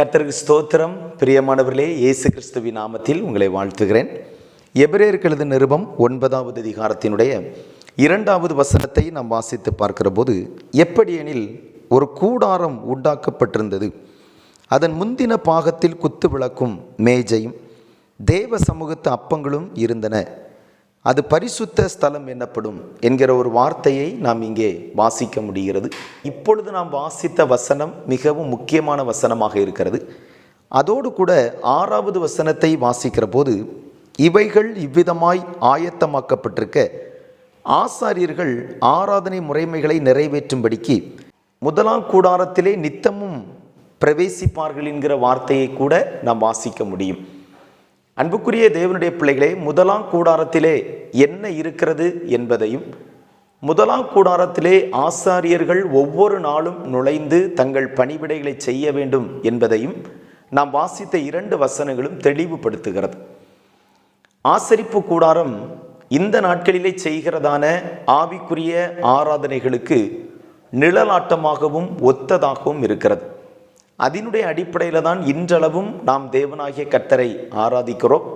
கர்த்தருக்கு ஸ்தோத்திரம். பிரியமானவர்களே இயேசு கிறிஸ்துவின் நாமத்தில் உங்களை வாழ்த்துகிறேன். எபிரேயர்களது நிருபம் ஒன்பதாவது அதிகாரத்தினுடைய இரண்டாவது வசனத்தை நாம் வாசித்து பார்க்கிற போது எப்படியெனில் ஒரு கூடாரம் உண்டாக்கப்பட்டிருந்தது. அதன் முந்தின பாகத்தில் குத்து விளக்கும் மேஜையும் தேவ சமூகத்து அப்பங்களும் இருந்தன. அது பரிசுத்த ஸ்தலம் என்னப்படும் என்கிற ஒரு வார்த்தையை நாம் இங்கே வாசிக்க முடிகிறது. இப்பொழுது நாம் வாசித்த வசனம் மிகவும் முக்கியமான வசனமாக இருக்கிறது. அதோடு கூட ஆறாவது வசனத்தை வாசிக்கிற போது இவைகள் இவ்விதமாய் ஆயத்தமாக்கப்பட்டிருக்க ஆசாரியர்கள் ஆராதனை முறைமைகளை நிறைவேற்றும்படிக்கு முதலாம் கூடாரத்திலே நித்தமும் பிரவேசிப்பார்கள் என்கிற வார்த்தையை கூட நாம் வாசிக்க முடியும். அன்புக்குரிய தேவனுடைய பிள்ளைகளே முதலாம் கூடாரத்திலே என்ன இருக்கிறது என்பதையும் முதலாம் கூடாரத்திலே ஆசாரியர்கள் ஒவ்வொரு நாளும் நுழைந்து தங்கள் பணிவிடைகளை செய்ய வேண்டும் என்பதையும் நாம் வாசித்த இரண்டு வசனங்களும் தெளிவுபடுத்துகிறது. ஆசரிப்பு கூடாரம் இந்த நாட்களிலே செய்கிறதான ஆவிக்குரிய ஆராதனைகளுக்கு நிழலாட்டமாகவும் ஒத்ததாகவும் இருக்கிறது. அதனுடைய அடிப்படையில் தான் இன்றளவும் நாம் தேவனாகிய கர்த்தரை ஆராதிக்கிறோம்.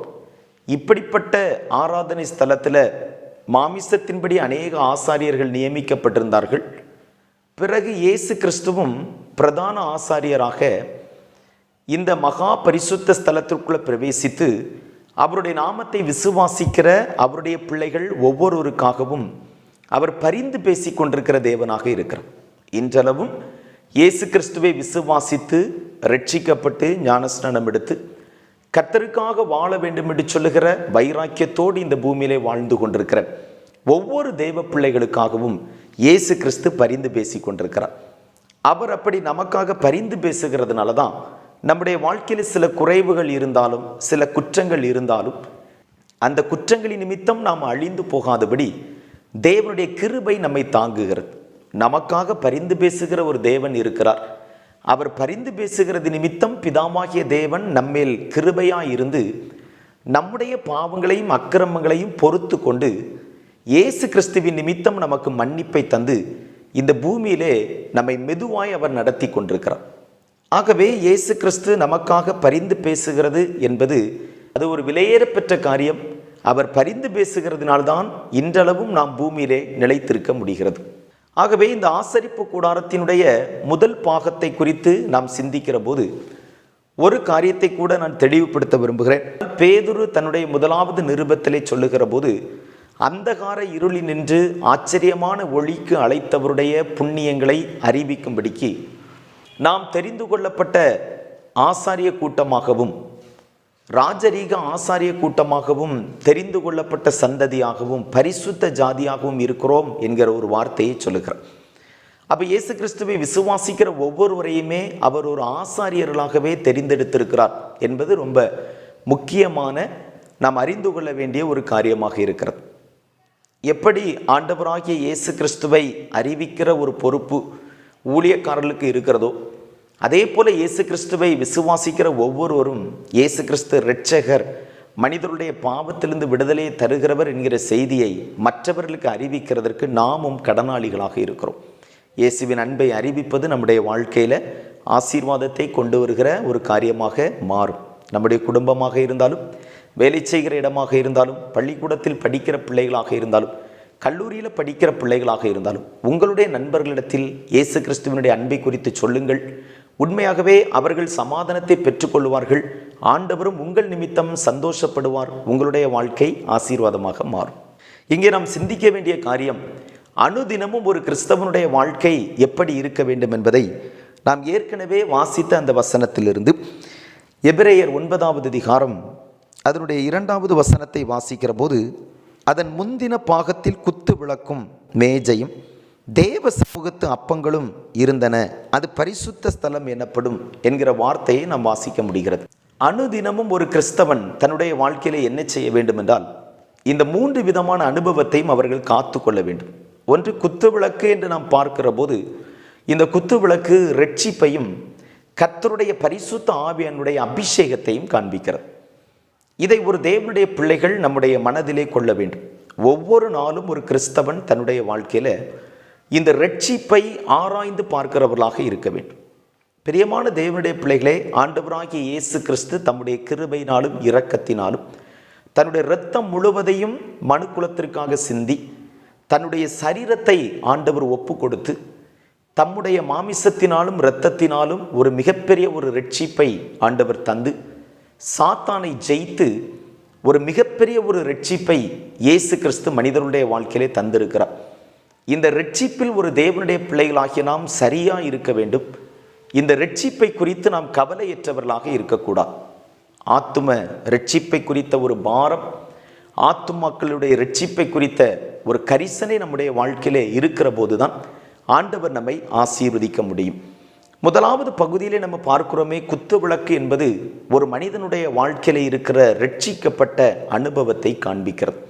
இப்படிப்பட்ட ஆராதனை ஸ்தலத்தில் மாமிசத்தின்படி அநேக ஆசாரியர்கள் நியமிக்கப்பட்டிருந்தார்கள். பிறகு இயேசு கிறிஸ்துவும் பிரதான ஆசாரியராக இந்த மகா பரிசுத்த ஸ்தலத்திற்குள்ளே பிரவேசித்து அவருடைய நாமத்தை விசுவாசிக்கிற அவருடைய பிள்ளைகள் ஒவ்வொருவருக்காகவும் அவர் பரிந்து பேசி கொண்டிருக்கிற தேவனாக இருக்கிறார். இன்றளவும் இயேசு கிறிஸ்துவை விசுவாசித்து ரட்சிக்கப்பட்டு ஞானஸ்நானம் எடுத்து கத்தருக்காக வாழ வேண்டும் என்று சொல்லுகிற வைராக்கியத்தோடு இந்த பூமியிலே வாழ்ந்து கொண்டிருக்கிற ஒவ்வொரு தெய்வ பிள்ளைகளுக்காகவும் இயேசு கிறிஸ்து பரிந்து பேசி கொண்டிருக்கிறார். அவர் அப்படி நமக்காக பரிந்து பேசுகிறதுனால தான் நம்முடைய வாழ்க்கையில் சில குறைவுகள் இருந்தாலும் சில குற்றங்கள் இருந்தாலும் அந்த குற்றங்களின் நிமித்தம் நாம் அழிந்து போகாதபடி தேவனுடைய கிருபை நம்மை தாங்குகிறது. நமக்காக பரிந்து பேசுகிற ஒரு தேவன் இருக்கிறார். அவர் பரிந்து பேசுகிறது நிமித்தம் பிதாமாகிய தேவன் நம்மேல் கிருபையாக இருந்து நம்முடைய பாவங்களையும் அக்கிரமங்களையும் பொறுத்து கொண்டு இயேசு கிறிஸ்துவின் நிமித்தம் நமக்கு மன்னிப்பை தந்து இந்த பூமியிலே நம்மை மெதுவாய் அவர் நடத்தி கொண்டிருக்கிறார். ஆகவே இயேசு கிறிஸ்து நமக்காக பரிந்து பேசுகிறது என்பது அது ஒரு விலையேறப்பெற்ற காரியம். அவர் பரிந்து பேசுகிறதுனால்தான் இன்றளவும் நாம் பூமியிலே நிலைத்திருக்க முடிகிறது. ஆகவே இந்த ஆசரிப்பு கூடாரத்தினுடைய முதல் பாகத்தை குறித்து நாம் சிந்திக்கிற போது ஒரு காரியத்தை கூட நான் தெளிவுபடுத்த விரும்புகிறேன். பேதுரு தன்னுடைய முதலாவது நிருபத்திலே சொல்லுகிற போது அந்தகார இருளி நின்று ஆச்சரியமான ஒளிக்கு அழைத்தவருடைய புண்ணியங்களை அறிவிக்கும்படிக்கு நாம் தெரிந்து கொள்ளப்பட்ட ஆசாரிய கூட்டமாகவும் ராஜரீக ஆசாரிய கூட்டமாகவும் தெரிந்து கொள்ளப்பட்ட சந்ததியாகவும் பரிசுத்த ஜாதியாகவும் இருக்கிறோம் என்கிற ஒரு வார்த்தையை சொல்லுகிறார். அப்போ இயேசு கிறிஸ்துவை விசுவாசிக்கிற ஒவ்வொருவரையுமே அவர் ஒரு ஆசாரியர்களாகவே தெரிந்தெடுத்திருக்கிறார் என்பது ரொம்ப முக்கியமான நாம் அறிந்து கொள்ள வேண்டிய ஒரு காரியமாக இருக்கிறது. எப்படி ஆண்டவராகிய இயேசு கிறிஸ்துவை அறிவிக்கிற ஒரு பொறுப்பு ஊழியக்காரர்களுக்கு இருக்கிறதோ அதே போல இயேசு கிறிஸ்துவை விசுவாசிக்கிற ஒவ்வொருவரும் இயேசு கிறிஸ்து இரட்சகர் மனிதருடைய பாவத்திலிருந்து விடுதலையை தருகிறவர் என்கிற செய்தியை மற்றவர்களுக்கு அறிவிக்கிறதற்கு நாமும் கடனாளிகளாக இருக்கிறோம். இயேசுவின் அன்பை அறிவிப்பது நம்முடைய வாழ்க்கையில் ஆசீர்வாதத்தை கொண்டு வருகிற ஒரு காரியமாக மாறும். நம்முடைய குடும்பமாக இருந்தாலும் வேலை செய்கிற இடமாக இருந்தாலும் பள்ளிக்கூடத்தில் படிக்கிற பிள்ளைகளாக இருந்தாலும் கல்லூரியில் படிக்கிற பிள்ளைகளாக இருந்தாலும் உங்களுடைய நண்பர்களிடத்தில் இயேசு கிறிஸ்துவனுடைய அன்பை குறித்து சொல்லுங்கள். உண்மையாகவே அவர்கள் சமாதானத்தை பெற்றுக்கொள்வார்கள் ஆண்டவரும் உங்கள் நிமித்தம் சந்தோஷப்படுவார். உங்களுடைய வாழ்க்கை ஆசீர்வாதமாக மாறும். இங்கே நாம் சிந்திக்க வேண்டிய காரியம் அனுதினமும் ஒரு கிறிஸ்தவனுடைய வாழ்க்கை எப்படி இருக்க வேண்டும் என்பதை நாம் ஏற்கனவே வாசித்த அந்த வசனத்திலிருந்து எபிரேயர் ஒன்பதாவது அதிகாரம் அதனுடைய இரண்டாவது வசனத்தை வாசிக்கிற போது அதன் முந்தின பாகத்தில் குத்து விளக்கும் மேஜையும் தேவ சமூகத்து அப்பங்களும் இருந்தன. அது பரிசுத்த ஸ்தலம் எனப்படும் என்கிற வார்த்தையை நாம் வாசிக்க முடிகிறது. அனுதினமும் ஒரு கிறிஸ்தவன் தன்னுடைய வாழ்க்கையில என்ன செய்ய வேண்டும் என்றால் இந்த மூன்று விதமான அனுபவத்தையும் அவர்கள் காத்து கொள்ள வேண்டும். ஒன்று குத்து விளக்கு என்று நாம் பார்க்கிற போது இந்த குத்து விளக்கு ரட்சிப்பையும் கர்த்தருடைய பரிசுத்த ஆவியனுடைய அபிஷேகத்தையும் காண்பிக்கிறது. இதை ஒரு தேவனுடைய பிள்ளைகள் நம்முடைய மனதிலே கொள்ள வேண்டும். ஒவ்வொரு நாளும் ஒரு கிறிஸ்தவன் தன்னுடைய வாழ்க்கையில் இந்த ரட்சிப்பை ஆராய்ந்து பார்க்கிறவர்களாக இருக்க வேண்டும். பிரியமான தேவனுடைய பிள்ளைகளே ஆண்டவராகிய இயேசு கிறிஸ்து தம்முடைய கிருபையினாலும் இரக்கத்தினாலும் தன்னுடைய இரத்தம் முழுவதையும் மனுக்குலத்திற்காக சிந்தி தன்னுடைய சரீரத்தை ஆண்டவர் ஒப்பு கொடுத்து தம்முடைய மாமிசத்தினாலும் இரத்தத்தினாலும் ஒரு மிகப்பெரிய ஒரு ரட்சிப்பை ஆண்டவர் தந்து சாத்தானை ஜெயித்து ஒரு மிகப்பெரிய ஒரு ரட்சிப்பை இயேசு கிறிஸ்து மனிதருடைய வாழ்க்கையிலே தந்திருக்கிறார். இந்த ரட்சிப்பில் ஒரு தேவனுடைய பிள்ளைகளாகிய நாம் சரியா இருக்க வேண்டும். இந்த ரட்சிப்பை குறித்து நாம் கவலையற்றவர்களாக இருக்கக்கூடாது. ஆத்தும ரட்சிப்பை குறித்த ஒரு பாரம் ஆத்துமாக்களுடைய ரட்சிப்பை குறித்த ஒரு கரிசனை நம்முடைய வாழ்க்கையிலே இருக்கிற போதுதான் ஆண்டவர் நம்மை ஆசீர்வதிக்க முடியும். முதலாவது பகுதியிலே நம்ம பார்க்கிறோமே குத்து விளக்கு என்பது ஒரு மனிதனுடைய வாழ்க்கையில் இருக்கிற ரட்சிக்கப்பட்ட அனுபவத்தை காண்பிக்கிறது.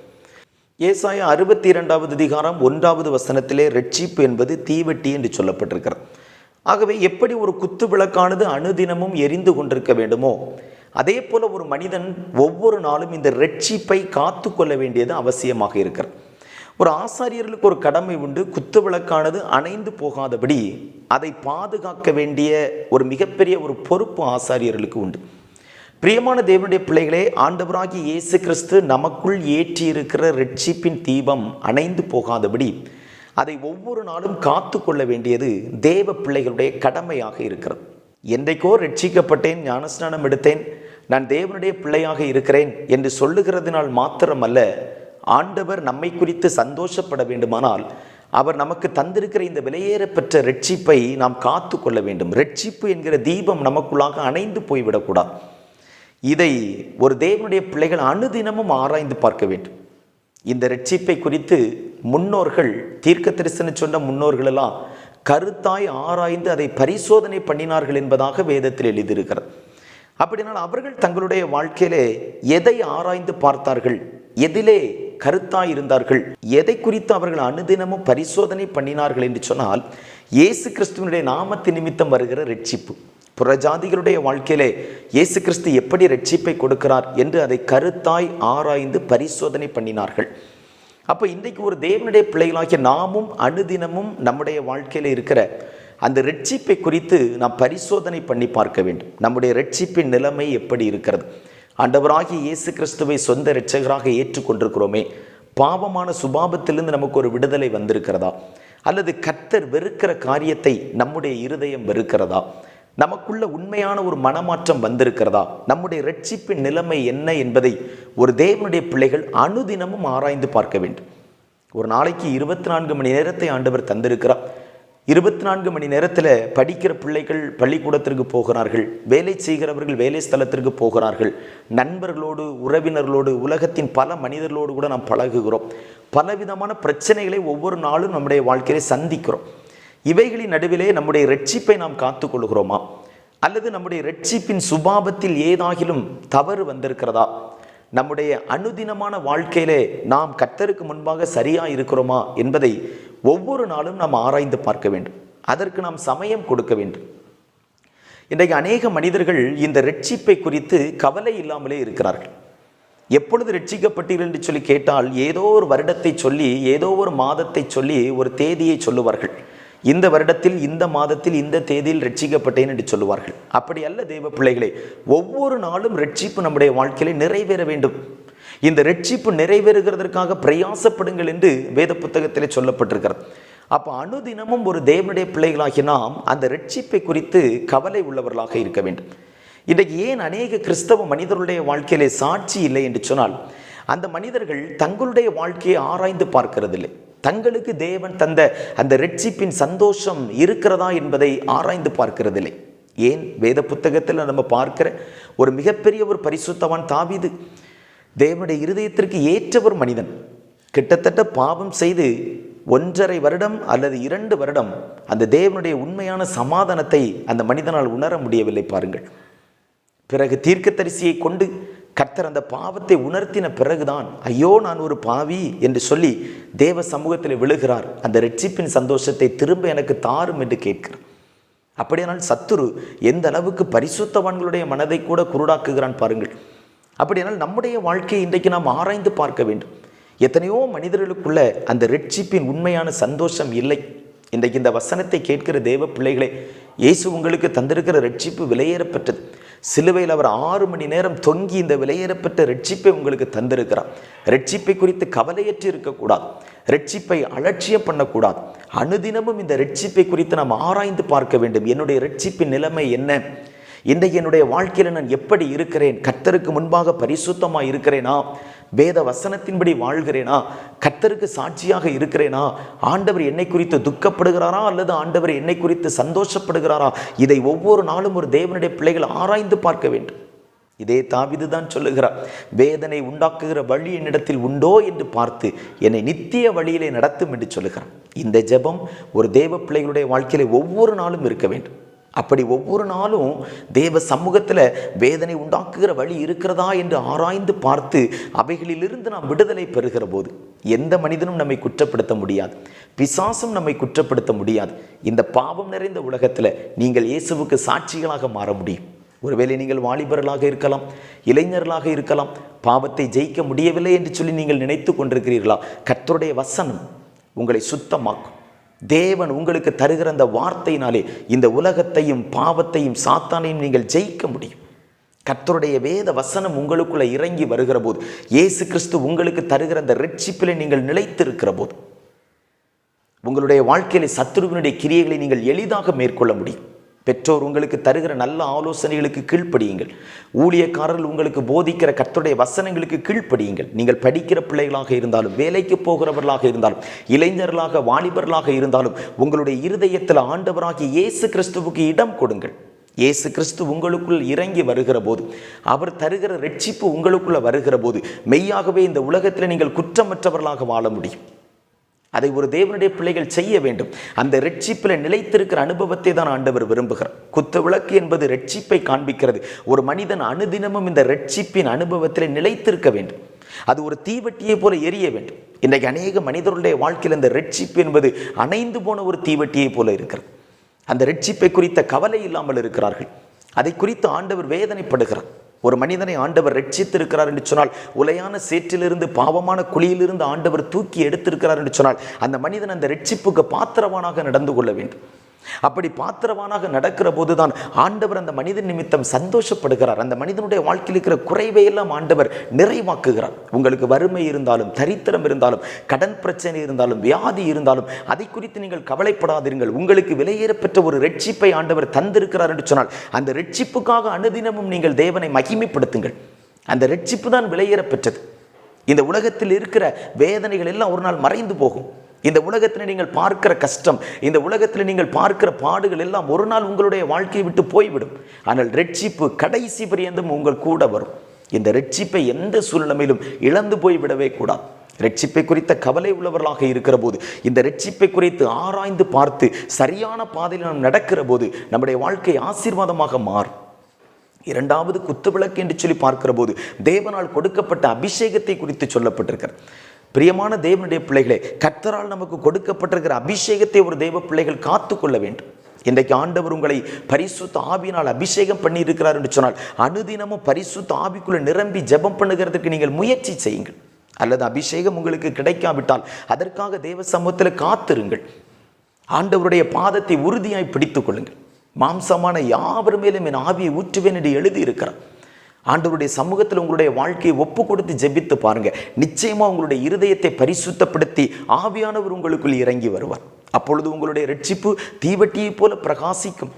ஏசாய அறுபத்தி இரண்டாவது அதிகாரம் ஒன்றாவது வசனத்திலே ரட்சிப்பு என்பது தீவெட்டி என்று சொல்லப்பட்டிருக்கிறது. ஆகவே எப்படி ஒரு குத்து விளக்கானது அணுதினமும் எரிந்து கொண்டிருக்க வேண்டுமோ அதே போல ஒரு மனிதன் ஒவ்வொரு நாளும் இந்த ரட்சிப்பை காத்து கொள்ள வேண்டியது அவசியமாக இருக்கிறது. ஒரு ஆசாரியர்களுக்கு ஒரு கடமை உண்டு குத்து விளக்கானது அணைந்து போகாதபடி அதை பாதுகாக்க வேண்டிய ஒரு மிகப்பெரிய ஒரு பொறுப்பு ஆசாரியர்களுக்கு உண்டு. பிரியமான தேவனுடைய பிள்ளைகளே ஆண்டவராகி இயேசு கிறிஸ்து நமக்குள் ஏற்றி இருக்கிற ரட்சிப்பின் தீபம் அணைந்து போகாதபடி அதை ஒவ்வொரு நாளும் காத்து கொள்ள வேண்டியது தேவ பிள்ளைகளுடைய கடமையாக இருக்கிறது. என்றைக்கோ ரட்சிக்கப்பட்டேன் ஞானஸ்நானம் எடுத்தேன் நான் தேவனுடைய பிள்ளையாக இருக்கிறேன் என்று சொல்லுகிறதுனால் மாத்திரமல்ல ஆண்டவர் நம்மை குறித்து சந்தோஷப்பட வேண்டுமானால் அவர் நமக்கு தந்திருக்கிற இந்த விலையேறப்பெற்ற ரட்சிப்பை நாம் காத்து கொள்ள வேண்டும். ரட்சிப்பு என்கிற தீபம் நமக்குள்ளாக அணைந்து போய்விடக்கூடாது. இதை ஒரு தேவனுடைய பிள்ளைகள் அனுதினமும் ஆராய்ந்து பார்க்க வேண்டும். இந்த ரட்சிப்பை குறித்து முன்னோர்கள் தீர்க்க தரிசனம் சொன்ன முன்னோர்கள் எல்லாம் கருத்தாய் ஆராய்ந்து அதை பரிசோதனை பண்ணினார்கள் என்பதாக வேதத்தில் எழுதியிருக்கிறது. அப்படினால் அவர்கள் தங்களுடைய வாழ்க்கையிலே எதை ஆராய்ந்து பார்த்தார்கள் எதிலே கருத்தாய் இருந்தார்கள் எதை குறித்து அவர்கள் அனுதினமும் பரிசோதனை பண்ணினார்கள் என்று சொன்னால் இயேசு கிறிஸ்துவனுடைய நாமத்து நிமித்தம் வருகிற ரட்சிப்பு புறஜாதிகளுடைய வாழ்க்கையிலே இயேசு கிறிஸ்து எப்படி ரட்சிப்பை கொடுக்கிறார் என்று அதை கருத்தாய் ஆராய்ந்து பரிசோதனை பண்ணினார்கள். அப்போ இன்றைக்கு ஒரு தேவனுடைய பிள்ளைகளாகிய நாமும் அனுதினமும் நம்முடைய வாழ்க்கையில் இருக்கிற அந்த ரட்சிப்பை குறித்து நாம் பரிசோதனை பண்ணி பார்க்க வேண்டும். நம்முடைய ரட்சிப்பின் நிலைமை எப்படி இருக்கிறது? ஆண்டவராகிய இயேசு கிறிஸ்துவை சொந்த இரட்சகராக ஏற்றுக்கொண்டிருக்கிறோமே. பாவமான சுபாபத்திலிருந்து நமக்கு ஒரு விடுதலை வந்திருக்கிறதா? அல்லது கர்த்தர் வெறுக்கிற காரியத்தை நம்முடைய இருதயம் வெறுக்கிறதா? நமக்குள்ள உண்மையான ஒரு மனமாற்றம் வந்திருக்கிறதா? நம்முடைய ரட்சிப்பின் நிலைமை என்ன என்பதை ஒரு தேவனுடைய பிள்ளைகள் அனுதினமும் ஆராய்ந்து பார்க்க வேண்டும். ஒரு நாளைக்கு இருபத்தி நான்கு மணி நேரத்தை ஆண்டவர் தந்திருக்கிறார். இருபத்தி நான்கு மணி நேரத்தில் படிக்கிற பிள்ளைகள் பள்ளிக்கூடத்திற்கு போகிறார்கள் வேலை செய்கிறவர்கள் வேலை ஸ்தலத்திற்கு போகிறார்கள். நண்பர்களோடு உறவினர்களோடு உலகத்தின் பல மனிதர்களோடு கூட நாம் பழகுகிறோம். பலவிதமான பிரச்சனைகளை ஒவ்வொரு நாளும் நம்முடைய வாழ்க்கையை சந்திக்கிறோம். இவைகளின் நடுவிலே நம்முடைய ரட்சிப்பை நாம் காத்துக்கொள்கிறோமா? அல்லது நம்முடைய ரட்சிப்பின் சுபாவத்தில் ஏதாகிலும் தவறு வந்திருக்கிறதா? நம்முடைய அனுதினமான வாழ்க்கையிலே நாம் கர்த்தருக்கு முன்பாக சரியாக இருக்கிறோமா என்பதை ஒவ்வொரு நாளும் நாம் ஆராய்ந்து பார்க்க வேண்டும். அதற்கு நாம் சமயம் கொடுக்க வேண்டும். இன்றைக்கு அநேக மனிதர்கள் இந்த ரட்சிப்பை குறித்து கவலை இல்லாமலே இருக்கிறார்கள். எப்பொழுது ரட்சிக்கப்பட்டீர்கள் என்று சொல்லி கேட்டால் ஏதோ ஒரு வருடத்தை சொல்லி ஏதோ ஒரு மாதத்தை சொல்லி ஒரு தேதியை சொல்லுவார்கள். இந்த வருடத்தில் இந்த மாதத்தில் இந்த தேதியில் ரட்சிக்கப்பட்டேன் என்று சொல்லுவார்கள். அப்படி அல்ல தெய்வ பிள்ளைகளே. ஒவ்வொரு நாளும் ரட்சிப்பு நம்முடைய வாழ்க்கையிலே நிறைவேற வேண்டும். இந்த ரட்சிப்பு நிறைவேறுகிறதற்காக பிரயாசப்படுங்கள் என்று வேத புத்தகத்திலே சொல்லப்பட்டிருக்கிறது. அப்போ அனுதினமும் ஒரு தேவனுடைய பிள்ளைகளாகி நாம் அந்த ரட்சிப்பை குறித்து கவலை உள்ளவர்களாக இருக்க வேண்டும். இன்றைக்கு ஏன் அநேக கிறிஸ்தவ மனிதர்களுடைய வாழ்க்கையிலே சாட்சி இல்லை என்று சொன்னால் அந்த மனிதர்கள் தங்களுடைய வாழ்க்கையை ஆராய்ந்து பார்க்கிறதில்லை. தங்களுக்கு தேவன் தந்த அந்த ரட்சிப்பின் சந்தோஷம் இருக்கிறதா என்பதை ஆராய்ந்து பார்க்கிறதில்லை. ஏன்? வேத புத்தகத்தில் நம்ம பார்க்கிற ஒரு மிகப்பெரிய ஒரு பரிசுத்தவான் தாவிது தேவனுடைய இருதயத்திற்கு ஏற்ற ஒரு மனிதன். கிட்டத்தட்ட பாவம் செய்து ஒன்றரை வருடம் அல்லது இரண்டு வருடம் அந்த தேவனுடைய உண்மையான சமாதானத்தை அந்த மனிதனால் உணர முடியவில்லை பாருங்கள். பிறகு தீர்க்கத்தரிசியை கொண்டு கர்த்தர் அந்த பாவத்தை உணர்த்தின பிறகுதான் ஐயோ நான் ஒரு பாவி என்று சொல்லி தேவ சமூகத்தில் விழுகிறார். அந்த ரட்சிப்பின் சந்தோஷத்தை திரும்ப எனக்கு தாரும் என்று கேட்கிறார். அப்படியானால் சத்துரு எந்த அளவுக்கு பரிசுத்தவான்களுடைய மனதை கூட குருடாக்குகிறான் பாருங்கள். அப்படியானால் நம்முடைய வாழ்க்கையை இன்றைக்கு நாம் ஆராய்ந்து பார்க்க வேண்டும். எத்தனையோ மனிதர்களுக்குள்ள அந்த ரட்சிப்பின் உண்மையான சந்தோஷம் இல்லை. இன்றைக்கு இந்த வசனத்தை கேட்கிற தேவ பிள்ளைகளே இயேசு உங்களுக்கு தந்திருக்கிற ரட்சிப்பு விலையேறப்பெற்றது சிலுவையில் அவர் ஆறு மணி நேரம் தொங்கி இந்த விலையேறப்பட்ட ரட்சிப்பை உங்களுக்கு தந்திருக்கிறார். ரட்சிப்பை குறித்து கவலையற்று இருக்கக்கூடாது. ரட்சிப்பை அலட்சியம் பண்ணக்கூடாது. அனுதினமும் இந்த ரட்சிப்பை குறித்து நாம் ஆராய்ந்து பார்க்க வேண்டும். என்னுடைய ரட்சிப்பின் நிலைமை என்ன? இன்றைக்கு என்னுடைய வாழ்க்கையில் நான் எப்படி இருக்கிறேன்? கர்த்தருக்கு முன்பாக பரிசுத்தமாக இருக்கிறேனா? வேத வசனத்தின்படி வாழ்கிறேனா? கர்த்தருக்கு சாட்சியாக இருக்கிறேனா? ஆண்டவர் என்னை குறித்து துக்கப்படுகிறாரா? அல்லது ஆண்டவர் என்னை குறித்து சந்தோஷப்படுகிறாரா? இதை ஒவ்வொரு நாளும் ஒரு தேவனுடைய பிள்ளைகள் ஆராய்ந்து பார்க்க வேண்டும். இதே தாவிது தான் சொல்லுகிறார் வேதனை உண்டாக்குகிற வழி என்னிடத்தில் உண்டோ? என்று பார்த்து என்னை நித்திய வழியிலே நடத்தும் என்று சொல்லுகிறார். இந்த ஜெபம் ஒரு தேவ பிள்ளைகளுடைய வாழ்க்கையில ஒவ்வொரு நாளும் இருக்க வேண்டும். அப்படி ஒவ்வொரு நாளும் தேவ சமூகத்தில் வேதனை உண்டாக்குகிற வழி இருக்கிறதா என்று ஆராய்ந்து பார்த்து அவைகளிலிருந்து நாம் விடுதலை பெறுகிற போது எந்த மனிதனும் நம்மை குற்றப்படுத்த முடியாது. பிசாசும் நம்மை குற்றப்படுத்த முடியாது. இந்த பாவம் நிறைந்த உலகத்தில் நீங்கள் இயேசுவுக்கு சாட்சிகளாக மாற முடியும். ஒருவேளை நீங்கள் வாலிபர்களாக இருக்கலாம் இளைஞர்களாக இருக்கலாம் பாவத்தை ஜெயிக்க முடியவில்லை என்று சொல்லி நீங்கள் நினைத்து கொண்டிருக்கிறீர்களா? கர்த்தருடைய வசனம் உங்களை சுத்தமாக்கும். தேவன் உங்களுக்கு தருகிற அந்த வார்த்தையினாலே இந்த உலகத்தையும் பாவத்தையும் சாத்தானையும் நீங்கள் ஜெயிக்க முடியும். கர்த்தருடைய வேத வசனம் உங்களுக்குள்ள இறங்கி வருகிற போது இயேசு கிறிஸ்து உங்களுக்கு தருகிற அந்த ரட்சிப்பில் நீங்கள் நிலைத்திருக்கிற போது உங்களுடைய வாழ்க்கையிலே சத்துருவினுடைய கிரியைகளை நீங்கள் எளிதாக மேற்கொள்ள முடியும். பெற்றோர் உங்களுக்கு தருகிற நல்ல ஆலோசனைகளுக்கு கீழ்ப்படியுங்கள். ஊழியக்காரர்கள் உங்களுக்கு போதிக்கிற கத்துடைய வசனங்களுக்கு கீழ்ப்படியுங்கள். நீங்கள் படிக்கிற பிள்ளைகளாக இருந்தாலும் வேலைக்கு போகிறவர்களாக இருந்தாலும் இளைஞர்களாக வாலிபர்களாக இருந்தாலும் உங்களுடைய இருதயத்தில் ஆண்டவராகிய இயேசு கிறிஸ்துவுக்கு இடம் கொடுங்கள். இயேசு கிறிஸ்து உங்களுக்குள் இறங்கி வருகிற போது அவர் தருகிற ரட்சிப்பு உங்களுக்குள்ளே வருகிற போது மெய்யாகவே இந்த உலகத்தில் நீங்கள் குற்றமற்றவர்களாக வாழ முடியும். அதை ஒரு தேவனுடைய பிள்ளைகள் செய்ய வேண்டும். அந்த ரட்சிப்பில் நிலைத்திருக்கிற அனுபவத்தை தான் ஆண்டவர் விரும்புகிறார். குத்து விளக்கு என்பது ரட்சிப்பை காண்பிக்கிறது. ஒரு மனிதன் அனுதினமும் இந்த ரட்சிப்பின் அனுபவத்தில் நிலைத்திருக்க வேண்டும். அது ஒரு தீவட்டியை போல எரிய வேண்டும். இன்றைக்கு அநேக மனிதர்களுடைய வாழ்க்கையில் இந்த ரட்சிப்பு என்பது அணைந்து போன ஒரு தீவட்டியை போல இருக்கிறது. அந்த ரட்சிப்பை குறித்த கவலை இல்லாமல் இருக்கிறார்கள். அதை குறித்து ஆண்டவர் வேதனைப்படுகிறார். ஒரு மனிதனை ஆண்டவர் ரட்சித்திருக்கிறார் என்று சொன்னால் உலையான சேற்றிலிருந்து பாவமான குழியிலிருந்து ஆண்டவர் தூக்கி எடுத்திருக்கிறார் என்று சொன்னால் அந்த மனிதன் அந்த ரட்சிப்புக்கு பாத்திரவானாக நடந்து கொள்ள வேண்டும். அப்படி பாத்திரவானாக நடக்கிற போதுதான் ஆண்டவர் அந்த மனிதன் நிமித்தம் சந்தோஷப்படுகிறார். அந்த மனிதனுடைய வாழ்க்கையில் இருக்கிற குறைவை எல்லாம் ஆண்டவர் நிறைவாக்குகிறார். உங்களுக்கு வறுமை இருந்தாலும் தரித்திரம் இருந்தாலும் கடன் பிரச்சனை இருந்தாலும் வியாதி இருந்தாலும் அதை குறித்து நீங்கள் கவலைப்படாதீர்கள். உங்களுக்கு விலையேறப்பெற்ற ஒரு ரட்சிப்பை ஆண்டவர் தந்திருக்கிறார் என்று சொன்னால் அந்த ரட்சிப்புக்காக அனுதினமும் நீங்கள் தேவனை மகிமைப்படுத்துங்கள். அந்த ரட்சிப்பு தான் விலையேறப்பெற்றது. இந்த உலகத்தில் இருக்கிற வேதனைகள் எல்லாம் ஒரு நாள் மறைந்து போகும். இந்த உலகத்தில் நீங்கள் பார்க்கிற கஷ்டம் இந்த உலகத்தில் நீங்கள் பார்க்கிற பாடுகள் எல்லாம் ஒரு நாள் உங்களுடைய வாழ்க்கையை விட்டு போய்விடும். ஆனால் ரட்சிப்பு கடைசி பரியந்தம் உங்கள் கூட வரும். இந்த ரட்சிப்பை எந்த சூழ்நிலையிலும் இழந்து போய் விடவே கூடாது. ரட்சிப்பை குறித்த கவலை உள்ளவர்களாக இருக்கிற போது இந்த ரட்சிப்பை குறித்து ஆராய்ந்து பார்த்து சரியான பாதையில் நாம் நடக்கிற போது நம்முடைய வாழ்க்கை ஆசீர்வாதமாக மாறும். இரண்டாவது குத்துவிளக்கு என்று சொல்லி பார்க்கிற போது தேவனால் கொடுக்கப்பட்ட அபிஷேகத்தை குறித்து சொல்லப்பட்டிருக்கிறது. பிரியமான தேவனுடைய பிள்ளைகளே கர்த்தரால் நமக்கு கொடுக்கப்பட்டிருக்கிற அபிஷேகத்தை ஒரு தெய்வ பிள்ளைகள் காத்து கொள்ள வேண்டும். இன்றைக்கு ஆண்டவர் உங்களை பரிசுத்த ஆவியினால் அபிஷேகம் பண்ணியிருக்கிறார் என்று சொன்னால் அனுதினமும் பரிசுத்த ஆவிக்குள்ளே நிரம்பி ஜெபம் பண்ணுகிறதுக்கு நீங்கள் முயற்சி செய்யுங்கள். அல்லது அபிஷேகம் உங்களுக்கு கிடைக்காவிட்டால் அதற்காக தேவ சமூகத்தில் காத்திருங்கள். ஆண்டவருடைய பாதத்தை உறுதியாய் பிடித்துக் கொள்ளுங்கள். மாம்சமான யாவர் மேலும் என் ஆவியை ஊற்றுவேன் என்று எழுதியிருக்கிறார். ஆண்டவருடைய சமூகத்தில் உங்களுடைய வாழ்க்கையை ஒப்பு கொடுத்து ஜெபித்து பாருங்க. நிச்சயமா உங்களுடைய இருதயத்தை பரிசுத்தப்படுத்தி ஆவியானவர் உங்களுக்குள் இறங்கி வருவார். அப்பொழுது உங்களுடைய ரட்சிப்பு தீவட்டியைப் போல பிரகாசிக்கும்.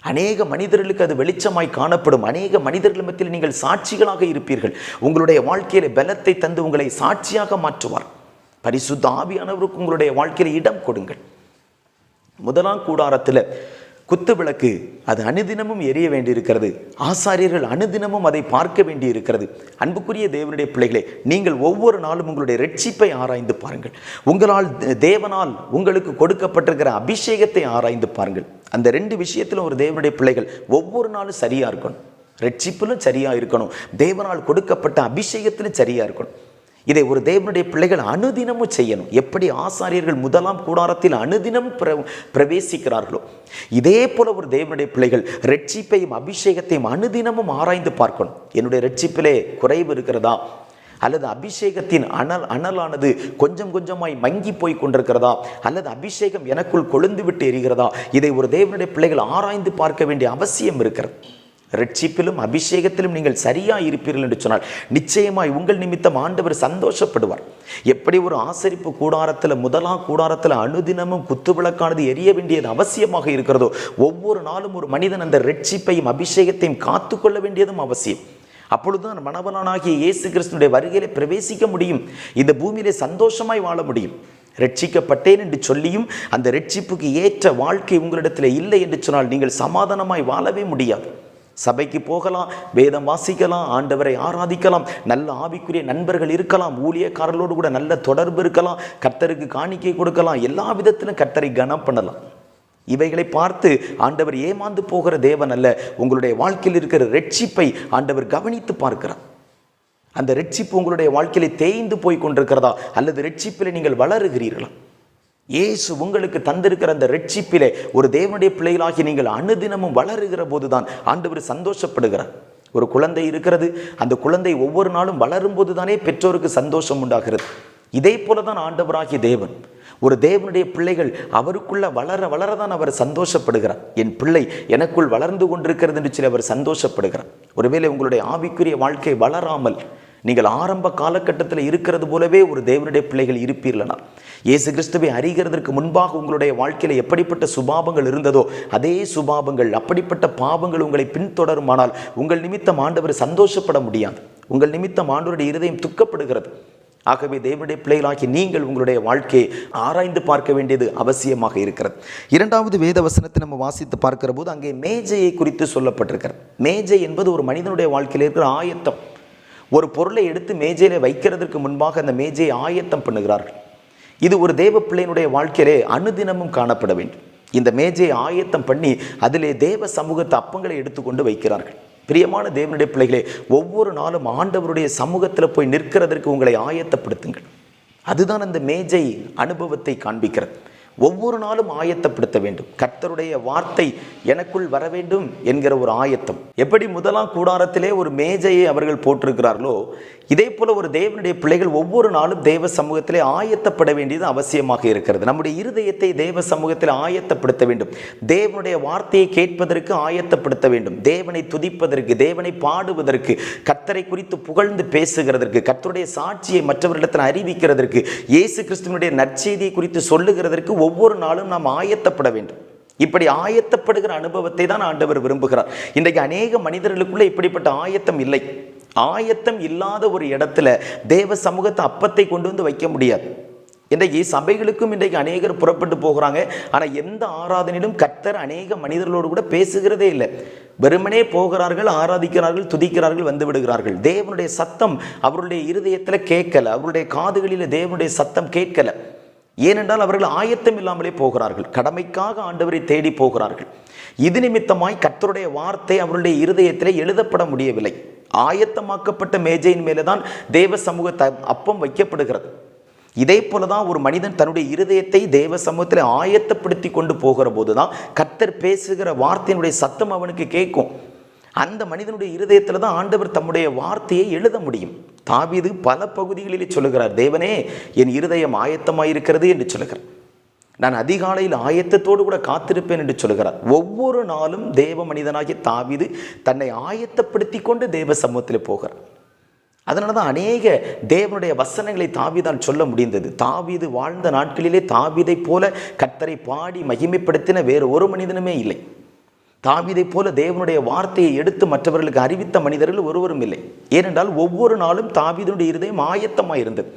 அநேக மனிதர்களுக்கு அது வெளிச்சமாய் காணப்படும். அநேக மனிதர்கள் மத்தியில் நீங்கள் சாட்சிகளாக இருப்பீர்கள். உங்களுடைய வாழ்க்கையில பலத்தை தந்து உங்களை சாட்சியாக மாற்றுவார். பரிசுத்த ஆவியானவருக்கு உங்களுடைய வாழ்க்கையில இடம் கொடுங்கள். முதலாம் கூடாரத்தில் குத்து விளக்கு. அது அனுதினமும் எரிய வேண்டியிருக்கிறது. ஆசாரியர்கள் அனுதினமும் அதை பார்க்க வேண்டியிருக்கிறது. அன்புக்குரிய தேவனுடைய பிள்ளைகளே நீங்கள் ஒவ்வொரு நாளும் உங்களுடைய ரட்சிப்பை ஆராய்ந்து பாருங்கள். உங்களால் தேவனால் உங்களுக்கு கொடுக்கப்பட்டிருக்கிற அபிஷேகத்தை ஆராய்ந்து பாருங்கள். அந்த ரெண்டு விஷயத்திலும் ஒரு தேவனுடைய பிள்ளைகள் ஒவ்வொரு நாளும் சரியாக இருக்கணும். ரட்சிப்பிலும் சரியாக இருக்கணும். தேவனால் கொடுக்கப்பட்ட அபிஷேகத்திலும் சரியாக இருக்கணும். இதை ஒரு தேவனுடைய பிள்ளைகள் அனுதினமும் செய்யணும். எப்படி ஆசாரியர்கள் முதலாம் கூடாரத்தில் அனுதினம் பிர பிரவேசிக்கிறார்களோ இதே போல ஒரு தேவனுடைய பிள்ளைகள் ரட்சிப்பையும் அபிஷேகத்தையும் அனுதினமும் ஆராய்ந்து பார்க்கணும். என்னுடைய ரட்சிப்பிலே குறைவு இருக்கிறதா? அல்லது அபிஷேகத்தின் அனல் அனலானது கொஞ்சம் கொஞ்சமாய் மங்கி போய் கொண்டிருக்கிறதா? அல்லது அபிஷேகம் எனக்குள் கொழுந்து விட்டு எரிகிறதா? இதை ஒரு தேவனுடைய பிள்ளைகள் ஆராய்ந்து பார்க்க வேண்டிய அவசியம் இருக்கிறது. ரட்சிப்பிலும் அபிஷேகத்திலும் நீங்கள் சரியாக இருப்பீர்கள் என்று சொன்னால் நிச்சயமாய் உங்கள் நிமித்தம் ஆண்டவர் சந்தோஷப்படுவார். எப்படி ஒரு ஆசரிப்பு கூடாரத்தில் முதலா கூடாரத்தில் அனுதினமும் குத்துவிளக்கானது எரிய வேண்டியது அவசியமாக இருக்கிறதோ ஒவ்வொரு நாளும் ஒரு மனிதன் அந்த ரட்சிப்பையும் அபிஷேகத்தையும் காத்துக்கொள்ள வேண்டியதும் அவசியம். அப்பொழுதுதான் மணவனாகிய இயேசு கிறிஸ்துனுடைய வருகையிலே பிரவேசிக்க முடியும். இந்த பூமியிலே சந்தோஷமாய் வாழ முடியும். ரட்சிக்கப்பட்டேன் என்று சொல்லியும் அந்த ரட்சிப்புக்கு ஏற்ற வாழ்க்கை உங்களிடத்தில் இல்லை என்று சொன்னால் நீங்கள் சமாதானமாய் வாழவே முடியாது. சபைக்கு போகலாம் வேதம் வாசிக்கலாம் ஆண்டவரை ஆராதிக்கலாம் நல்ல ஆவிக்குரிய நண்பர்கள் இருக்கலாம் ஊழியக்காரர்களோடு கூட நல்ல தொடர்பு இருக்கலாம் கர்த்தருக்கு காணிக்கை கொடுக்கலாம் எல்லா விதத்திலும் கர்த்தரை கனம் பண்ணலாம். இவைகளை பார்த்து ஆண்டவர் ஏமாந்து போகிற தேவன் அல்ல உங்களுடைய வாழ்க்கையில் இருக்கிற ரட்சிப்பை ஆண்டவர் கவனித்து பார்க்கிறார். அந்த ரட்சிப்பு உங்களுடைய வாழ்க்கையில் தேய்ந்து போய் கொண்டிருக்கிறதா அல்லது ரட்சிப்பில் நீங்கள் வளருகிறீர்களா? இயேசு உங்களுக்கு தந்திருக்கிற அந்த ரட்சிப்பிலே ஒரு தேவனுடைய பிள்ளைகளாகி நீங்கள் அனுதினமும் வளருகிற போதுதான் ஆண்டவர் சந்தோஷப்படுகிறார். ஒரு குழந்தை இருக்கிறது அந்த குழந்தை ஒவ்வொரு நாளும் வளரும் போதுதானே பெற்றோருக்கு சந்தோஷம் உண்டாகிறது. இதே போல தான் ஆண்டவராகிய தேவன் ஒரு தேவனுடைய பிள்ளைகள் அவருக்குள்ள வளர வளரதான் அவர் சந்தோஷப்படுகிறார். என் பிள்ளை எனக்குள் வளர்ந்து கொண்டிருக்கிறது என்று சொல்லி அவர் சந்தோஷப்படுகிறார். ஒருவேளை உங்களுடைய ஆவிக்குரிய வாழ்க்கை வளராமல் நீங்கள் ஆரம்ப காலகட்டத்தில் இருக்கிறது போலவே ஒரு தேவனுடைய பிள்ளைகள் இருப்பீர்களா இயேசு கிறிஸ்துவை அறிகிறதற்கு முன்பாக உங்களுடைய வாழ்க்கையில் எப்படிப்பட்ட சுபாபங்கள் இருந்ததோ அதே சுபாபங்கள் அப்படிப்பட்ட பாவங்கள் உங்களை பின்தொடருமானால் உங்கள் நிமித்தம் ஆண்டவர் சந்தோஷப்பட முடியாது. உங்கள் நிமித்தம் ஆண்டவருடைய இருதயம் துக்கப்படுகிறது. ஆகவே தேவனுடைய பிள்ளைகளாகி நீங்கள் உங்களுடைய வாழ்க்கையை ஆராய்ந்து பார்க்க வேண்டியது அவசியமாக இருக்கிறது. இரண்டாவது வேத வசனத்தை நம்ம வாசித்து பார்க்கிற போது அங்கே மேஜையை குறித்து சொல்லப்பட்டிருக்கிறது. மேஜை என்பது ஒரு மனிதனுடைய வாழ்க்கையில் இருக்கிற ஆயத்தம். ஒரு பொருளை எடுத்து மேஜையில் வைக்கிறதற்கு முன்பாக அந்த மேஜையை ஆயத்தம் பண்ணுகிறார்கள். இது ஒரு தேவ பிள்ளையினுடைய வாழ்க்கையிலே அனுதினமும் காணப்பட வேண்டும். இந்த மேஜையை ஆயத்தம் பண்ணி அதிலே தேவ சமூகத்து அப்பங்களை எடுத்துக்கொண்டு வைக்கிறார்கள். பிரியமான தேவனுடைய பிள்ளைகளே ஒவ்வொரு நாளும் ஆண்டவருடைய சமூகத்தில் போய் நிற்கிறதற்கு உங்களை ஆயத்தப்படுத்துங்கள். அதுதான் அந்த மேஜை அனுபவத்தை காண்பிக்கிறது. ஒவ்வொரு நாளும் ஆயத்தப்படுத்த வேண்டும். கர்த்தருடைய வார்த்தை எனக்குள் வர வேண்டும் என்கிற ஒரு ஆயத்தம். எப்படி முதலாம் கூடாரத்திலே ஒரு மேஜையை அவர்கள் போட்டிருக்கிறார்களோ இதே போல ஒரு தேவனுடைய பிள்ளைகள் ஒவ்வொரு நாளும் தேவ சமூகத்திலே ஆயத்தப்பட வேண்டியது அவசியமாக இருக்கிறது. நம்முடைய இருதயத்தை தேவ சமூகத்தில் ஆயத்தப்படுத்த வேண்டும். தேவனுடைய வார்த்தையை கேட்பதற்கு ஆயத்தப்படுத்த வேண்டும். தேவனை துதிப்பதற்கு தேவனை பாடுவதற்கு கத்தரை குறித்து புகழ்ந்து பேசுகிறதற்கு கத்தருடைய சாட்சியை மற்றவர்களிடத்தில் அறிவிக்கிறதற்கு இயேசு கிறிஸ்துவனுடைய நற்செய்தியை குறித்து சொல்லுகிறதற்கு ஒவ்வொரு நாளும் நாம் ஆயத்தப்பட வேண்டும். இப்படி ஆயத்தப்படுகிற அனுபவத்தை தான் ஆண்டவர் விரும்புகிறார். இன்றைக்கு அநேக மனிதர்களுக்குள்ளே இப்படிப்பட்ட ஆயத்தம் இல்லை. ஆயத்தம் இல்லாத ஒரு இடத்துல தேவ சமூகத்தை அப்பத்தை கொண்டு வந்து வைக்க முடியாது. இன்றைக்கு சபைகளுக்கும் இன்றைக்கு அநேகர் புறப்பட்டு போகிறாங்க. ஆனால் எந்த ஆராதனையிலும் கர்த்தர் அநேக மனிதர்களோடு கூட பேசுகிறதே இல்லை. வெறுமனே போகிறார்கள் ஆராதிக்கிறார்கள் துதிக்கிறார்கள் வந்து விடுகிறார்கள். தேவனுடைய சத்தம் அவருடைய இருதயத்தில் கேட்கல. அவருடைய காதுகளில் தேவனுடைய சத்தம் கேட்கல. ஏனென்றால் அவர்கள் ஆயத்தம் இல்லாமலே போகிறார்கள். கடமைக்காக ஆண்டவரை தேடி போகிறார்கள். இது நிமித்தமாய் கர்த்தருடைய வார்த்தை அவருடைய இருதயத்தில் எழுதப்பட முடியவில்லை. ஆயத்தமாக்கப்பட்ட மேஜையின் மேலே தான் தேவ சமூகத்தை அப்பம் வைக்கப்படுகிறது. இதே போல தான் ஒரு மனிதன் தன்னுடைய இருதயத்தை தேவ சமூகத்தில் ஆயத்தப்படுத்தி கொண்டு போகிற போது தான் கர்த்தர் பேசுகிற வார்த்தையினுடைய சத்தம் அவனுக்கு கேட்கும். அந்த மனிதனுடைய இருதயத்தில் தான் ஆண்டவர் தம்முடைய வார்த்தையை எழுத முடியும். தாவிது பல பகுதிகளிலே சொல்லுகிறார் தேவனே என் இருதயம் ஆயத்தமாயிருக்கிறது என்று சொல்லுகிறார். நான் அதிகாலையில் ஆயத்தத்தோடு கூட காத்திருப்பேன் என்று சொல்லுகிறார் ஒவ்வொரு நாளும் தேவ மனிதனாகிய தாவீது தன்னை ஆயத்தப்படுத்தி கொண்டு தேவ சமூகத்தில் போகிறார். அதனால தான் அநேக தேவனுடைய வசனங்களை தாவிதான் சொல்ல முடிந்தது. தாவிது வாழ்ந்த நாட்களிலே தாவிதை போல கத்தரை பாடி மகிமைப்படுத்தின வேறு ஒரு மனிதனுமே இல்லை. தாவிதை போல தேவனுடைய வார்த்தையை எடுத்து மற்றவர்களுக்கு அறிவித்த மனிதர்கள் ஒருவரும் இல்லை. ஏனென்றால் ஒவ்வொரு நாளும் தாவீதுடைய இருதயம் ஆயத்தமாக இருந்தது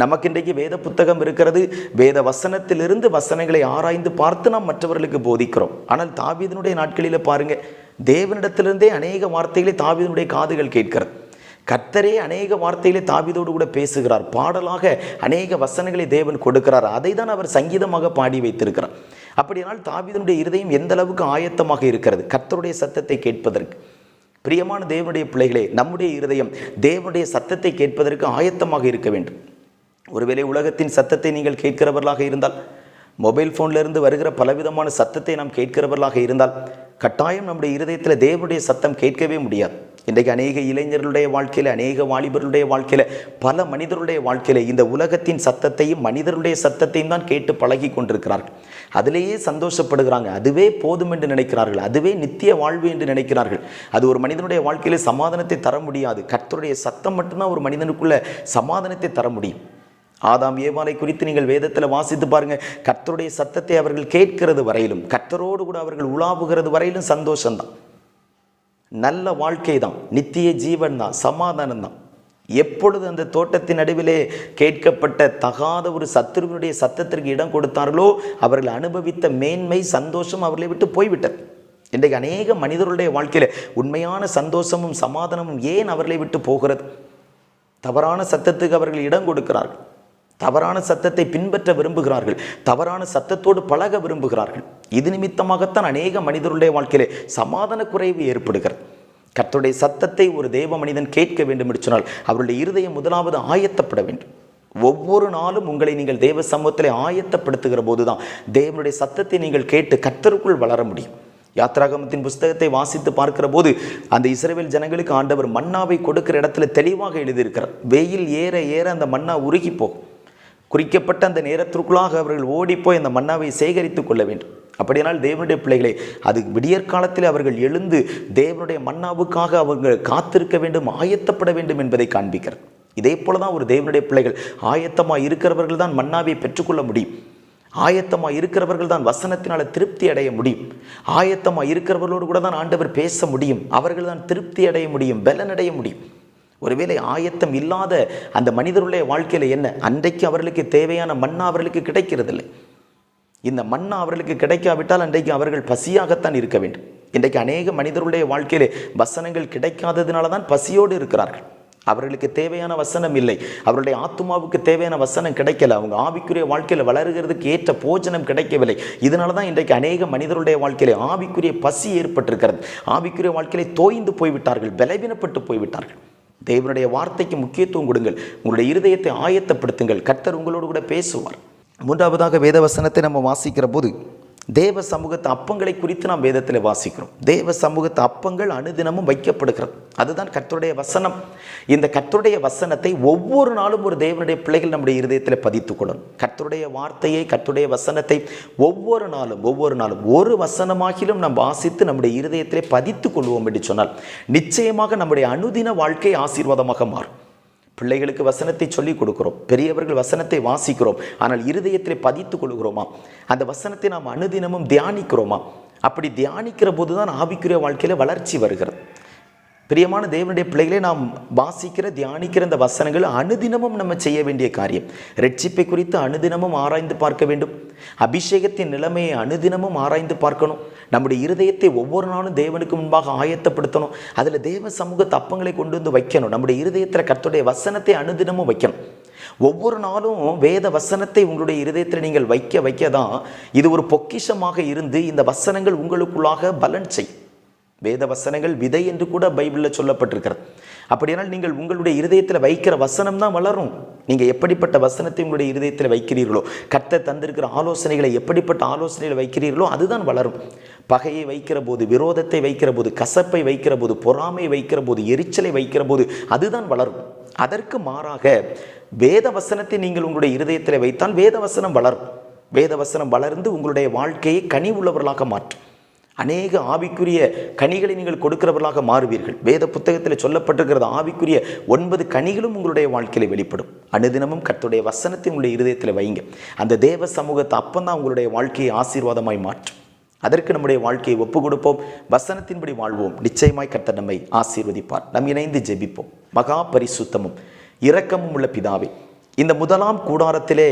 நமக்கு இன்றைக்கு வேத புத்தகம் இருக்கிறது. வேத வசனத்திலிருந்து வசனங்களை ஆராய்ந்து பார்த்து நாம் மற்றவர்களுக்கு போதிக்கிறோம். ஆனால் தாவீதனுடைய நாட்களில் பாருங்க தேவனிடத்திலிருந்தே அநேக வார்த்தைகளை தாவீதனுடைய காதுகள் கேட்கிறது. கர்த்தரே அநேக வார்த்தைகளை தாவிதோடு கூட பேசுகிறார். பாடலாக அநேக வசனங்களை தேவன் கொடுக்கிறார். அதை தான் அவர் சங்கீதமாக பாடி வைத்திருக்கிறார். அப்படியானால் தாவிதனுடைய இருதயம் எந்த அளவுக்கு ஆயத்தமாக இருக்கிறது? கர்த்தருடைய சத்தத்தை கேட்பதற்கு. பிரியமான தேவனுடைய பிள்ளைகளே நம்முடைய இருதயம் தேவனுடைய சத்தத்தை கேட்பதற்கு ஆயத்தமாக இருக்க வேண்டும். ஒருவேளை உலகத்தின் சத்தத்தை நீங்கள் கேட்கிறவர்களாக இருந்தால் மொபைல் ஃபோன்லேருந்து வருகிற பலவிதமான சத்தத்தை நாம் கேட்கிறவர்களாக இருந்தால் கட்டாயம் நம்முடைய இருதயத்தில் தேவனுடைய சத்தம் கேட்கவே முடியாது. இன்றைக்கு அநேக இளைஞர்களுடைய வாழ்க்கையில் அநேக வாலிபர்களுடைய வாழ்க்கையில் பல மனிதருடைய வாழ்க்கையில் இந்த உலகத்தின் சத்தத்தையும் மனிதருடைய சத்தத்தையும் தான் கேட்டு பழகி கொண்டிருக்கிறார்கள். அதிலேயே சந்தோஷப்படுகிறாங்க. அதுவே போதும் என்று நினைக்கிறார்கள். அதுவே நித்திய வாழ்வு என்று நினைக்கிறார்கள். அது ஒரு மனிதனுடைய வாழ்க்கையில் சமாதானத்தை தர முடியாது. கர்த்தருடைய சத்தம் மட்டும்தான் ஒரு மனிதனுக்குள்ள சமாதானத்தை தர முடியும். ஆதாம் ஏமாலை குறித்து நீங்கள் வேதத்தில் வாசித்து பாருங்கள் கர்த்தருடைய சத்தத்தை அவர்கள் கேட்கிறது வரையிலும் கர்த்தரோடு கூட அவர்கள் உலாவுகிறது வரையிலும் சந்தோஷம்தான். நல்ல வாழ்க்கை தான் நித்திய ஜீவன் தான் சமாதானம் தான் எப்பொழுது அந்த தோட்டத்தின் நடுவிலே கேட்கப்பட்ட தகாத ஒரு சத்துருவினுடைய சத்தத்திற்கு இடம் கொடுத்தார்களோ அவர்கள் அனுபவித்த மேன்மை சந்தோஷம் அவர்களை விட்டு போய்விட்டது. இன்றைக்கு அநேக மனிதர்களுடைய வாழ்க்கையில் உண்மையான சந்தோஷமும் சமாதானமும் ஏன் அவர்களை விட்டு போகிறது? தவறான சத்தத்துக்கு அவர்கள் இடம் கொடுக்கிறார்கள். தவறான சத்தத்தை பின்பற்ற விரும்புகிறார்கள். தவறான சத்தத்தோடு பழக விரும்புகிறார்கள். இது நிமித்தமாகத்தான் அநேக மனிதருடைய வாழ்க்கையிலே சமாதான குறைவு ஏற்படுகிறது. கர்த்தருடைய சத்தத்தை ஒரு தேவ மனிதன் கேட்க வேண்டும் என்று சொன்னால் அவருடைய இருதயம் முதலாவது ஆயத்தப்பட வேண்டும். ஒவ்வொரு நாளும் உங்களை நீங்கள் தேவ சமூகத்தில் ஆயத்தப்படுத்துகிற போது தான் தேவனுடைய சத்தத்தை நீங்கள் கேட்டு கர்த்தருக்குள் வளர முடியும். யாத்ராகமத்தின் புஸ்தகத்தை வாசித்து பார்க்கிற போது அந்த இஸ்ரேவேல் ஜனங்களுக்கு ஆண்டவர் மன்னாவை கொடுக்கிற இடத்துல தெளிவாக எழுதியிருக்கிறார். வெயில் ஏற ஏற அந்த மன்னா உருகி போகும். குறிக்கப்பட்ட அந்த நேரத்திற்குள்ளாக அவர்கள் ஓடிப்போய் அந்த மன்னாவை சேகரித்து கொள்ள வேண்டும். அப்படியானால் தேவனுடைய பிள்ளைகளை அது விடியற்காலத்தில் அவர்கள் எழுந்து தேவனுடைய மன்னாவுக்காக அவர்கள் காத்திருக்க வேண்டும் ஆயத்தப்பட வேண்டும் என்பதை காண்பிக்கிறார். இதே போல தான் ஒரு தேவனுடைய பிள்ளைகள் ஆயத்தமாக இருக்கிறவர்கள் தான் மன்னாவை பெற்றுக்கொள்ள முடியும். ஆயத்தமாக இருக்கிறவர்கள் தான் வசனத்தினால் திருப்தி அடைய முடியும். ஆயத்தமாக இருக்கிறவர்களோடு கூட தான் ஆண்டவர் பேச முடியும். அவர்கள் தான் திருப்தி அடைய முடியும் பலனடைய முடியும். ஒருவேளை ஆயத்தம் இல்லாத அந்த மனிதருடைய வாழ்க்கையில் என்ன? அன்றைக்கு அவர்களுக்கு தேவையான மண்ணா அவர்களுக்கு கிடைக்கிறதில்லை. இந்த மண்ணா அவர்களுக்கு கிடைக்காவிட்டால் அன்றைக்கு அவர்கள் பசியாகத்தான் இருக்க வேண்டும். இன்றைக்கு அநேக மனிதருடைய வாழ்க்கையிலே வசனங்கள் கிடைக்காததுனால தான் பசியோடு இருக்கிறார்கள். அவர்களுக்கு தேவையான வசனம் இல்லை. அவருடைய ஆத்மாவுக்கு தேவையான வசனம் கிடைக்கல. அவங்க ஆவிக்குரிய வாழ்க்கையில் வளருகிறதுக்கு ஏற்ற போஜனம் கிடைக்கவில்லை. இதனால தான் இன்றைக்கு அநேக மனிதருடைய வாழ்க்கையிலே ஆவிக்குரிய பசி ஏற்பட்டிருக்கிறது. ஆவிக்குரிய வாழ்க்கையிலே தோய்ந்து போய்விட்டார்கள். பலவீனப்பட்டு போய்விட்டார்கள். தேவனுடைய வார்த்தைக்கு முக்கியத்துவம் கொடுங்கள். உங்களுடைய இருதயத்தை ஆயத்தப்படுத்துங்கள். கர்த்தர் உங்களோடு கூட பேசுவார். மூன்றாவதாக வேத வசனத்தை நம்ம வாசிக்கிற போது தேவ சமூகத்து அப்பங்களை குறித்து நாம் வேதத்தில் வாசிக்கிறோம். தேவ சமூகத்து அப்பங்கள் அனுதினமும் வைக்கப்படுகிறது. அதுதான் கர்த்தருடைய வசனம். இந்த கர்த்தருடைய வசனத்தை ஒவ்வொரு நாளும் ஒரு தேவனுடைய பிள்ளைகள் நம்முடைய இருதயத்தில் பதித்துக் கொள்ளணும். கர்த்தருடைய வார்த்தையை கர்த்தருடைய வசனத்தை ஒவ்வொரு நாளும் ஒவ்வொரு நாளும் ஒரு வசனமாகிலும் நாம் வாசித்து நம்முடைய இருதயத்திலே பதித்துக் கொள்வோம் என்று சொன்னால் நிச்சயமாக நம்முடைய அனுதின வாழ்க்கை ஆசீர்வாதமாக மாறும். பிள்ளைகளுக்கு வசனத்தை சொல்லிக் கொடுக்கிறோம். பெரியவர்கள் வசனத்தை வாசிக்கிறோம். ஆனால் இருதயத்தில் பதித்து கொள்கிறோமா? அந்த வசனத்தை நாம் அனுதினமும் தியானிக்கிறோமா? அப்படி தியானிக்கிற போது தான் ஆவிக்குரிய வாழ்க்கையில் வளர்ச்சி வருகிறது. பிரியமான தேவனுடைய பிள்ளைகளை நாம் வாசிக்கிற தியானிக்கிற இந்த வசனங்கள் அனுதினமும் நம்ம செய்ய வேண்டிய காரியம். ரட்சிப்பை குறித்து அனுதினமும் ஆராய்ந்து பார்க்க வேண்டும். அபிஷேகத்தின் நிலைமையை அனுதினமும் ஆராய்ந்து பார்க்கணும். நம்முடைய இருதயத்தை ஒவ்வொரு நாளும் தேவனுக்கு முன்பாக ஆயத்தப்படுத்தணும். அதில் தேவ சமூக தப்பங்களை கொண்டு வந்து வைக்கணும். நம்முடைய இருதயத்தில் கர்த்தருடைய வசனத்தை அனுதினமும் வைக்கணும். ஒவ்வொரு நாளும் வேத வசனத்தை உங்களுடைய இருதயத்தில் நீங்கள் வைக்க வைக்க தான் இது ஒரு பொக்கிஷமாக இருந்து இந்த வசனங்கள் உங்களுக்குள்ளாக பலன் செய்யும் வேத வசனங்கள் விதை என்று கூட பைபிளில் சொல்லப்பட்டிருக்கிறது. அப்படியானால் நீங்கள் உங்களுடைய இருதயத்தில் வைக்கிற வசனம் தான் வளரும். நீங்கள் எப்படிப்பட்ட வசனத்தை உங்களுடைய இருதயத்தில் வைக்கிறீர்களோ கத்தை தந்திருக்கிற ஆலோசனைகளை எப்படிப்பட்ட ஆலோசனைகளை வைக்கிறீர்களோ அதுதான் வளரும். பகையை வைக்கிற போது விரோதத்தை வைக்கிற போது கசப்பை வைக்கிற போது பொறாமை வைக்கிற போது எரிச்சலை வைக்கிற போது அதுதான் வளரும். அதற்கு மாறாக வேத வசனத்தை நீங்கள் உங்களுடைய இருதயத்தில் வைத்தால் வேத வசனம் வளரும். வேத வசனம் வளர்ந்து உங்களுடைய வாழ்க்கையை கனி உள்ளவர்களாக மாற்றும். அநேக ஆவிக்குரிய கனிகளை நீங்கள் கொடுக்கிறவர்களாக மாறுவீர்கள். வேத புத்தகத்தில் சொல்லப்பட்டிருக்கிறது ஆவிக்குரிய ஒன்பது கனிகளும் உங்களுடைய வாழ்க்கையில் வெளிப்படும். அனுதினமும் கத்துடைய வசனத்தை உங்களுடைய இருதயத்தில் வைங்க. அந்த தேவ சமூகத்தை அப்பந்தான் உங்களுடைய வாழ்க்கையை ஆசீர்வாதமாய் மாற்றும். அதற்கு நம்முடைய வாழ்க்கையை ஒப்பு கொடுப்போம் வசனத்தின்படி வாழ்வோம். நிச்சயமாய் கர்த்தர் நம்மை ஆசீர்வதிப்பார். நம் இணைந்து ஜெபிப்போம். மகா பரிசுத்தமும் இரக்கமும் உள்ள பிதாவே இந்த முதலாம் கூடாரத்திலே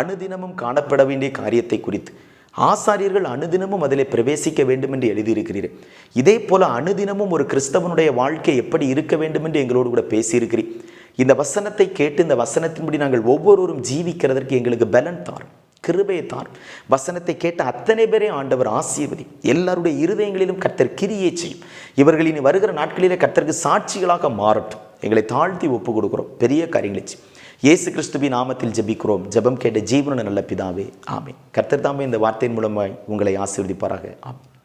அனுதினமும் காணப்பட வேண்டிய காரியத்தை குறித்து ஆசாரியர்கள் அனுதினமும் அதிலே பிரவேசிக்க வேண்டும் என்று எழுதியிருக்கிறீர். இதே போல அனுதினமும் ஒரு கிறிஸ்தவனுடைய வாழ்க்கை எப்படி இருக்க வேண்டும் என்று எங்களோடு கூட பேசியிருக்கிறீர். இந்த வசனத்தை கேட்டு இந்த வசனத்தின்படி நாங்கள் ஒவ்வொருவரும் ஜீவிக்கிறதற்கு எங்களுக்கு பலன் தாரும் கிருபையை தாரும். வசனத்தை கேட்ட அத்தனை பேரே ஆண்டவர் ஆசீர்வதி. எல்லாருடைய இருதயங்களிலும் கர்த்தர் கிரியை செய்யும். இவர்கள் இனி வருகிற நாட்களிலே கர்த்தருக்கு சாட்சிகளாக மாறட்டும். எங்களை தாழ்த்தி ஒப்பு கொடுக்குறோம் பெரிய காரியங்களை செய்யும் இயேசு கிறிஸ்துவின் நாமத்தில் ஜெபிக்கிறோம். ஜெபம் கேட்ட ஜீவன நல்ல பிதாவே ஆமே கர்த்தர் தாமே இந்த வார்த்தையின் மூலமாய் உங்களை ஆசீர்வதிப்பாராக. ஆமென்.